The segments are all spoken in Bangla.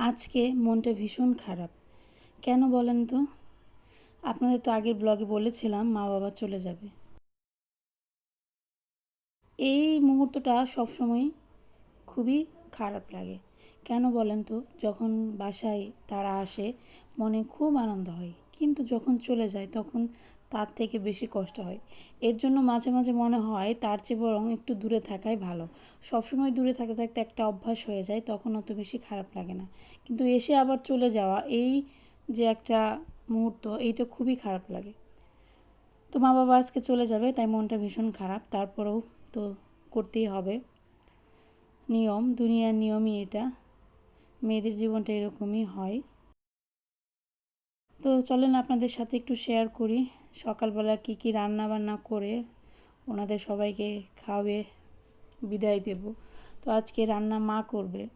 আজকে মনটা ভীষণ খারাপ। কেন বলেন তো? আপনাদের তো আগের ব্লগে বলেছিলাম মা বাবা চলে যাবে। এই মুহূর্তটা সবসময় খুবই খারাপ লাগে। কেন বলেন তো? যখন বাসায় তারা আসে, মনে খুব আনন্দ হয়। কিন্তু যখন চলে যায়, তখন তার থেকে বেশি কষ্ট হয়। এর জন্য মাঝে মাঝে মনে হয় তার চেয়ে বরং একটু দূরে থাকাই ভালো। সবসময় দূরে থাকতে থাকতে একটা অভ্যাস হয়ে যায়, তখন অত বেশি খারাপ লাগে না। কিন্তু এসে আবার চলে যাওয়া, এই যে একটা মুহূর্ত, এইটা খুবই খারাপ লাগে। তো মা বাবা আজকে চলে যাবে, তাই মনটা ভীষণ খারাপ। তারপরেও তো করতেই হবে। নিয়ম, দুনিয়ার নিয়মই এটা। মেয়েদের জীবনটা এরকমই হয়। তো চলেন আপনাদের সাথে একটু শেয়ার করি। সকালবেলা কি কি রান্না বান্না করে ওনাদের সবাইকে খাওয়ে বিদায় দেব। তো আজকে রান্না মা করবে।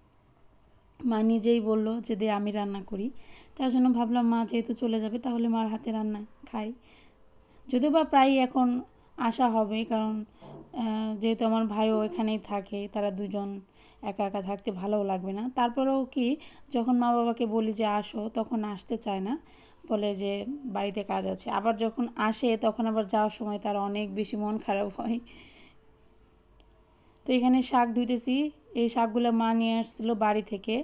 মা নিজেই বলল যে, দে, আমি রান্না করি। তার জন্য ভাবলাম, মা যেহেতু চলে যাবে, তাহলে মার হাতে রান্না খাই। যদিও বা প্রায় এখন আসা হবে, কারণ যেহেতু আমার ভাইও এখানেই থাকে, তারা দুজন একা একা থাকতে ভালোও লাগবে না। তারপরেও কি, যখন মা বাবাকে বলি যে, আসো, তখন আসতে চায় না। বলে যে বাড়িতে কাজ আছে। আবার যখন আসে, তখন আবার যাওয়ার সময় তার অনেক বেশি মন খারাপ হয়। তো এখানে শাক ধুইতেছি। এই শাকগুলো মা নিয়ে আসছিল বাড়ি থেকে।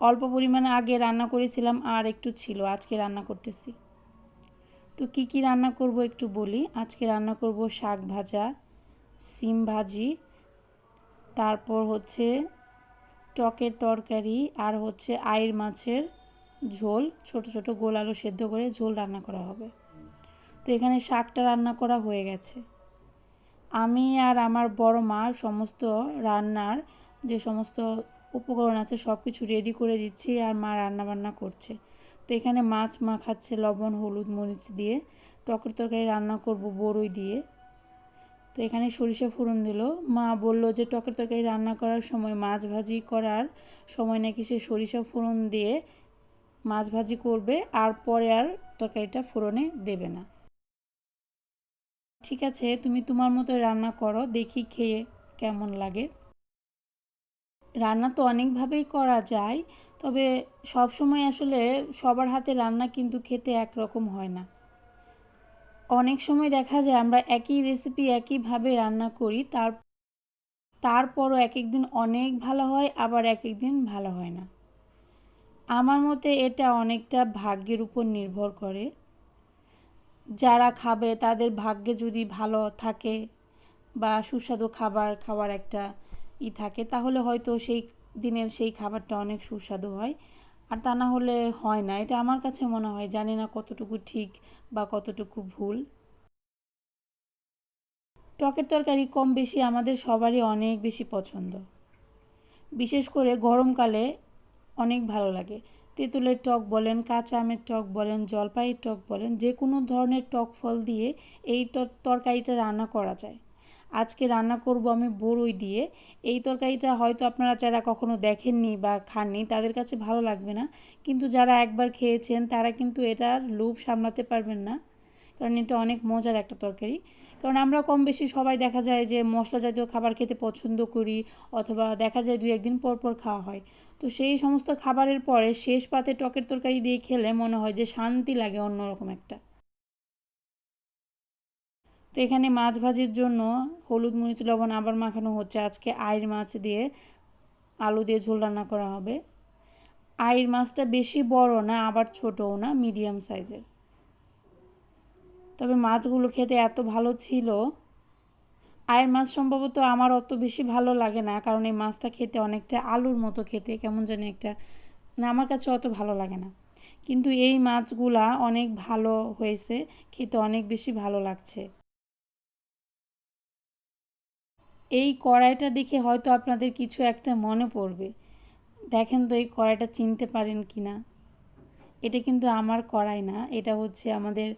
অল্প পরিমাণে আগে রান্না করেছিলাম, আর একটু ছিল। আজকে রান্না করতেছি। তো কি কি রান্না করব একটু বলি। আজকে রান্না করব শাক ভাজা, সিম ভাজি, তারপর হচ্ছে টকের তরকারি, আর হচ্ছে আয়ের মাছের ঝোল, ছোট ছোট গোল আলু সেদ্ধ করে ঝোল রান্না করা হবে। তো এখানে শাকটা রান্না করা হয়ে গেছে। আমি আর আমার বড় মা সমস্ত রান্নার যে সমস্ত উপকরণ আছে সব কিছু রেডি করে দিচ্ছি আর মা রান্না বান্না করছে। তো এখানে মাছ মাখাচ্ছে, লবণ, হলুদ, মরিচ দিয়ে, টকের তরকারি রান্না করব বড়ই দিয়ে। তো এখানে সরিষা ফোড়ন দিল। মা বলল যে টকের তরকারি রান্না করার সময় মাছ ভাজি করার সময় নাকি সে সরিষা ফোড়ন দিয়ে মাছ ভাজি করবে আর পরে আর তরকারিটা ফোড়নে দেবে না। ঠিক আছে, তুমি তোমার মতো রান্না করো, দেখি খেয়ে কেমন লাগে। রান্না তো অনেকভাবেই করা যায়, তবে সব সময় আসলে সবার হাতে রান্না কিন্তু খেতে একরকম হয় না। অনেক সময় দেখা যায় আমরা একই রেসিপি একইভাবে রান্না করি, তার, তারপরও এক এক দিন অনেক ভালো হয়, আবার এক এক দিন ভালো হয় না। আমার মতে এটা অনেকটা ভাগ্যের উপর নির্ভর করে। যারা খাবে, তাদের ভাগ্যে যদি ভালো থাকে বা সুস্বাদু খাবার খাওয়ার একটা ই থাকে, তাহলে হয়তো সেই দিনের সেই খাবারটা অনেক সুস্বাদু হয়। আর তা না হলে হয় না। এটা আমার কাছে মনে হয়, জানি না কতটুকু ঠিক বা কতটুকু ভুল। টকের তরকারি কম বেশি আমাদের সবারই অনেক বেশি পছন্দ। বিশেষ করে গরমকালে অনেক ভালো লাগে। তেঁতুলের টক বলেন, কাঁচা আমের টক বলেন, জলপাইয়ের টক বলেন, যে কোনো ধরনের টক ফল দিয়ে এই তরকারিটা রান্না করা যায়। আজকে রান্না করব আমি বড়ই দিয়ে। এই তরকারিটা হয়তো আপনারা যারা কখনো দেখেননি বা খাননি, তাদের কাছে ভালো লাগবে না। কিন্তু যারা একবার খেয়েছেন, তারা কিন্তু এটার লোভ সামলাতে পারবেন না। কারণ এটা অনেক মজার একটা তরকারি। কারণ আমরা কম বেশি সবাই দেখা যায় যে মশলা জাতীয় খাবার খেতে পছন্দ করি অথবা দেখা যায় দু একদিন পর পর খাওয়া হয়। তো সেই সমস্ত খাবারের পরে শেষ পাতে টকের তরকারি দিয়ে খেলে মনে হয় যে শান্তি লাগে অন্যরকম একটা। তো এখানে মাছ ভাজির জন্য হলুদ, মরিচ, লবণ আবার মাখানো হচ্ছে। আজকে আইর মাছ দিয়ে আলু দিয়ে ঝোল রান্না করা হবে। আইর মাছটা বেশি বড় না, আবার ছোটও না, মিডিয়াম সাইজের। তবে মাছগুলো খেতে এত ভালো ছিল। আয়ের মাছ সম্ভবত আমার অত বেশি ভালো লাগে না, কারণ এই মাছটা খেতে অনেকটা আলুর মতো খেতে, কেমন জানি একটা মানে আমার কাছে অত ভালো লাগে না। কিন্তু এই মাছগুলা অনেক ভালো হয়েছে, খেতে অনেক বেশি ভালো লাগছে। এই কড়াইটা দেখে হয়তো আপনাদের কিছু একটা মনে পড়বে। দেখেন তো এই কড়াইটা চিনতে পারেন কি না এটা কিন্তু আমার কড়াই না, এটা হচ্ছে আমাদের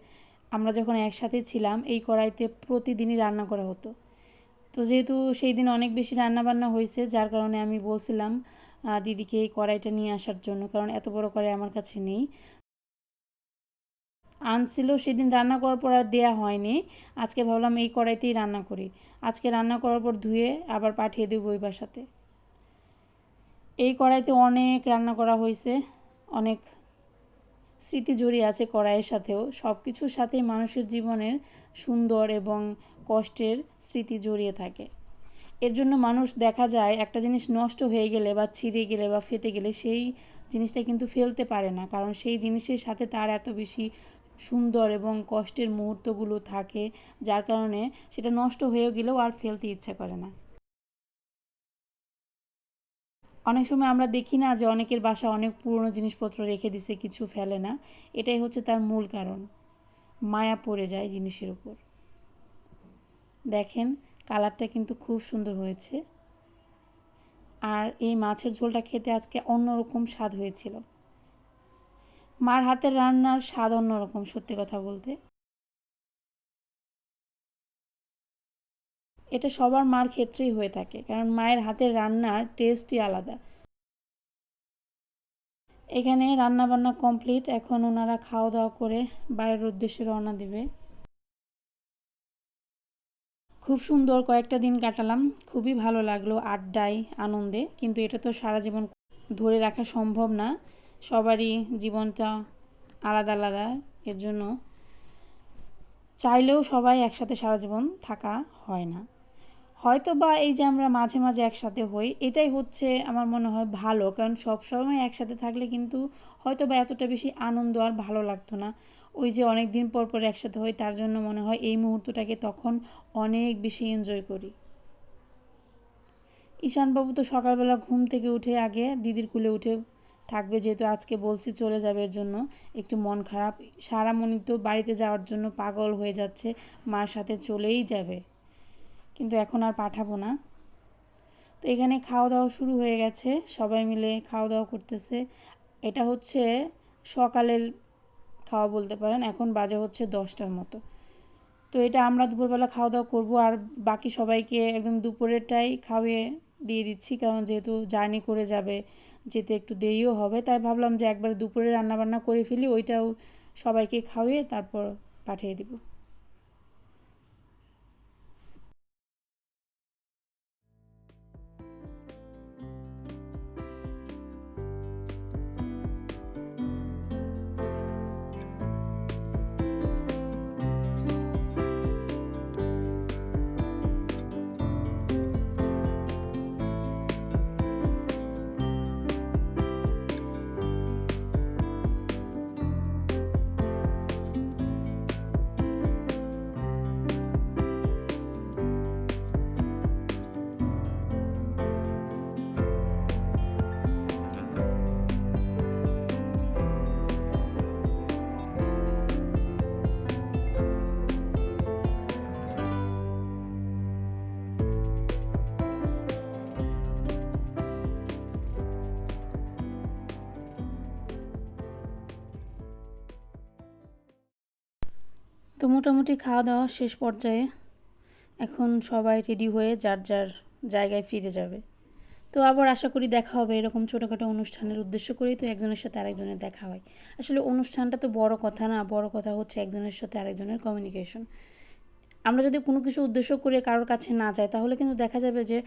আমরা যখন একসাথে ছিলাম, এই কড়াইতে প্রতিদিনই রান্না করা হতো। তো যেহেতু সেই দিন অনেক বেশি রান্না বান্না হয়েছে, যার কারণে আমি বলছিলাম দিদিকে এই কড়াইটা নিয়ে আসার জন্য, কারণ এত বড় কড়াই আমার কাছে নেই। আনছিল, সেদিন রান্না করার পর আর দেওয়া হয়নি। আজকে ভাবলাম এই কড়াইতেই রান্না করি। আজকে রান্না করার পর ধুয়ে আবার পাঠিয়ে দেবো ওই বাসাতে। এই কড়াইতে অনেক রান্না করা হয়েছে, অনেক স্মৃতি জড়িয়ে আছে কড়াইয়ের সাথেও। সব কিছুর সাথেই মানুষের জীবনের সুন্দর এবং কষ্টের স্মৃতি জড়িয়ে থাকে। এর জন্য মানুষ দেখা যায় একটা জিনিস নষ্ট হয়ে গেলে বা ছিঁড়ে গেলে বা ফেটে গেলে সেই জিনিসটা কিন্তু ফেলতে পারে না। কারণ সেই জিনিসের সাথে তার এত বেশি সুন্দর এবং কষ্টের মুহূর্তগুলো থাকে, যার কারণে সেটা নষ্ট হয়ে গেলেও আর ফেলতে ইচ্ছা করে না। অনেক সময় আমরা দেখি না যে অনেকের বাসা অনেক পুরনো জিনিসপত্র রেখে দিছে, কিছু ফেলে না। এটাই হচ্ছে তার মূল কারণ। মায়া পড়ে যায় জিনিসের উপর। দেখেন, কালারটা কিন্তু খুব সুন্দর হয়েছে। আর এই মাছের ঝোলটা খেতে আজকে অন্যরকম স্বাদ হয়েছিল। মার হাতের রান্নার স্বাদ অন্যরকম, সত্যি কথা বলতে। এটা সবার মার ক্ষেত্রেই হয়ে থাকে, কারণ মায়ের হাতের রান্নার টেস্টই আলাদা। এখানে রান্না বান্না কমপ্লিট এখন ওনারা খাওয়া দাওয়া করে বাইরের উদ্দেশ্যে রওনা দেবে। খুব সুন্দর কয়েকটা দিন কাটালাম, খুবই ভালো লাগল আড্ডায়, আনন্দে, কিন্তু এটা তো সারা জীবন ধরে রাখা সম্ভব না। সবারই জীবনটা আলাদা আলাদা, এর জন্য চাইলেও সবাই একসাথে সারা জীবন থাকা হয় না। হয়তো বা এই যে আমরা মাঝে মাঝে একসাথে হই, এটাই হচ্ছে আমার মনে হয় ভালো। কারণ সব সময় একসাথে থাকলে কিন্তু হয়তো বা এতটা বেশি আনন্দ আর ভালো লাগতো না। ওই যে অনেক দিন পর পর একসাথে হই, তার জন্য মনে হয় এই মুহূর্তটাকে তখন অনেক বেশি এনজয় করি। ঈশানবাবু তো সকালবেলা ঘুম থেকে উঠে আগে দিদির কুলে উঠে থাকবে, যেহেতু আজকে বলছি চলে যাবে এর জন্য। একটু মন খারাপ। সারা মনি তো বাড়িতে যাওয়ার জন্য পাগল হয়ে যাচ্ছে, মার সাথে চলেই যাবে। কিন্তু এখন আর পাঠাবো না। তো এখানে খাওয়া দাওয়া শুরু হয়ে গেছে, সবাই মিলে খাওয়া দাওয়া করতেছে। এটা হচ্ছে সকালের খাওয়া বলতে পারেন, এখন বাজে হচ্ছে দশটার মতো। তো এটা আমরা দুপুরবেলা খাওয়া দাওয়া করব, আর বাকি সবাইকে একদম দুপুরেরটাই খাওয়িয়ে দিয়ে দিচ্ছি, কারণ যেহেতু জার্নি করে যাবে, যেতে একটু দেরিও হবে, তাই ভাবলাম যে একবার দুপুরে রান্নাবান্না করে ফেলি, ওইটাও সবাইকে খাওয়িয়ে তারপর পাঠিয়ে দিব। মোটামুটি খাওয়া দাওয়া শেষ পর্যায়ে এখন সবাই রেডি হয়ে যার যার জায়গায় ফিরে যাবে। তো আবার আশা করি দেখা হবে, এরকম ছোটোখাটো অনুষ্ঠানের উদ্দেশ্য করেই তো একজনের সাথে আরেকজনের দেখা হয়। আসলে অনুষ্ঠানটা তো বড় কথা না, বড় কথা হচ্ছে একজনের সাথে আরেকজনের কমিউনিকেশন আমরা যদি কোনো কিছু উদ্দেশ্য করে কারোর কাছে না যাই, তাহলে কিন্তু দেখা যাবে যে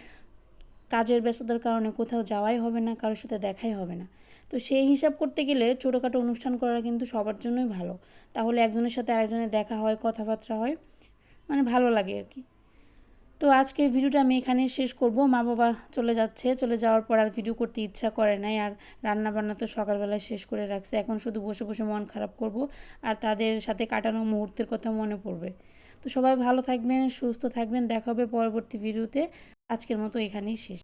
কাজের ব্যস্ততার কারণে কোথাও যাওয়াই হবে না, কারোর সাথে দেখাই হবে না। তো সেই হিসাব করতে গেলে ছোটোখাটো অনুষ্ঠান করা কিন্তু সবার জন্যই ভালো। তাহলে একজনের সাথে আরেকজনের দেখা হয়, কথাবার্তা হয় মানে ভালো লাগে আর কি। তো আজকের ভিডিওটা আমি এখানে শেষ করব। মা বাবা চলে যাচ্ছে, চলে যাওয়ার পর আর ভিডিও করতে ইচ্ছা করে নাই। আর রান্না বান্না তো সকালবেলায় শেষ করে রাখছে। এখন শুধু বসে বসে মন খারাপ করব। আর তাদের সাথে কাটানো মুহূর্তের কথা মনে পড়বে। তো সবাই ভালো থাকবেন, সুস্থ থাকবেন। দেখা হবে পরবর্তী ভিডিওতে। আজকের মতো এখানেই শেষ।